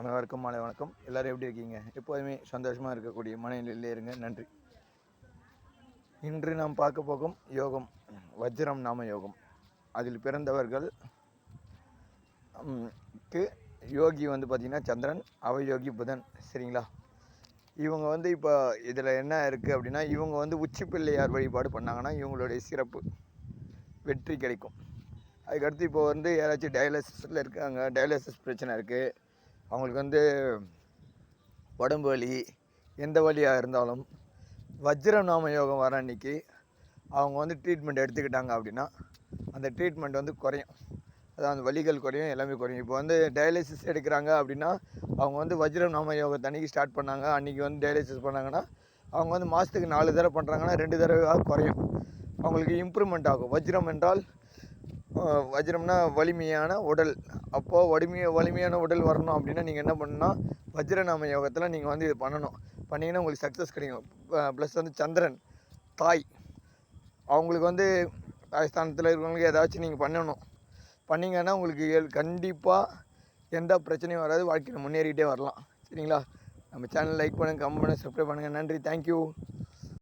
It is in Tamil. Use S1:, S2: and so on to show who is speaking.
S1: அனைவருக்கும் மாலை வணக்கம். எல்லோரும் எப்படி இருக்கீங்க? எப்போதுமே சந்தோஷமாக இருக்கக்கூடிய மனநிலையிலே இருங்க. நன்றி. இன்று நாம் பார்க்க போகும் யோகம் வஜ்ரம் நாம யோகம். அதில் பிறந்தவர்கள் க்கு யோகி வந்து பார்த்திங்கன்னா சந்திரன் அவயோகி புதன். சரிங்களா? இவங்க வந்து இப்போ இதில் என்ன இருக்குது அப்படின்னா இவங்க வந்து உச்சி பிள்ளையார் வழிபாடு பண்ணாங்கன்னா இவங்களுடைய சிறப்பு வெற்றி கிடைக்கும். அதுக்கடுத்து இப்போ வந்து யாராச்சும் டயாலிசிஸில் இருக்காங்க டயாலிசிஸ் பிரச்சனை இருக்குது அவங்களுக்கு வந்து உடம்பு வலி எந்த வழியாக இருந்தாலும் வஜ்ரநாம யோகம் வர அன்னைக்கு அவங்க வந்து ட்ரீட்மெண்ட் எடுத்துக்கிட்டாங்க அப்படின்னா அந்த ட்ரீட்மெண்ட் வந்து குறையும். அதான் அந்த வலிகள் குறையும் எல்லாமே குறையும். இப்போ வந்து டயாலிசிஸ் எடுக்கிறாங்க அப்படின்னா அவங்க வந்து வஜ்ரநாம யோகத்தை அன்றைக்கி ஸ்டார்ட் பண்ணாங்க. அன்றைக்கி வந்து டயாலிசிஸ் பண்ணாங்கன்னா அவங்க வந்து மாதத்துக்கு நாலு தடவை பண்ணுறாங்கன்னா ரெண்டு தடவை குறையும். அவங்களுக்கு இம்ப்ரூவ்மெண்ட் ஆகும். வஜ்ரம் என்றால் வஜ்ரம்னா வலிமையான உடல். அப்போது வலிமைய வலிமையான உடல் வரணும் அப்படின்னா நீங்கள் என்ன பண்ணணும்னா வஜ்ரநாம யோகத்தில் நீங்கள் வந்து இது பண்ணணும். பண்ணிங்கன்னா உங்களுக்கு சக்ஸஸ் கிடைக்கும். ப்ளஸ் வந்து சந்திரன் தாய். அவங்களுக்கு வந்து ராஜஸ்தானத்தில் இருக்கிறவங்களுக்கு ஏதாச்சும் நீங்கள் பண்ணணும். பண்ணிங்கன்னா உங்களுக்கு கண்டிப்பாக எந்த பிரச்சனையும் வராது. வாழ்க்கையில் முன்னேறிக்கிட்டே வரலாம். சரிங்களா? நம்ம சேனல் லைக் பண்ணுங்கள் கமெண்ட் பண்ணுங்கள் சப்ஸ்கிரைப் பண்ணுங்கள் நன்றி. Thank you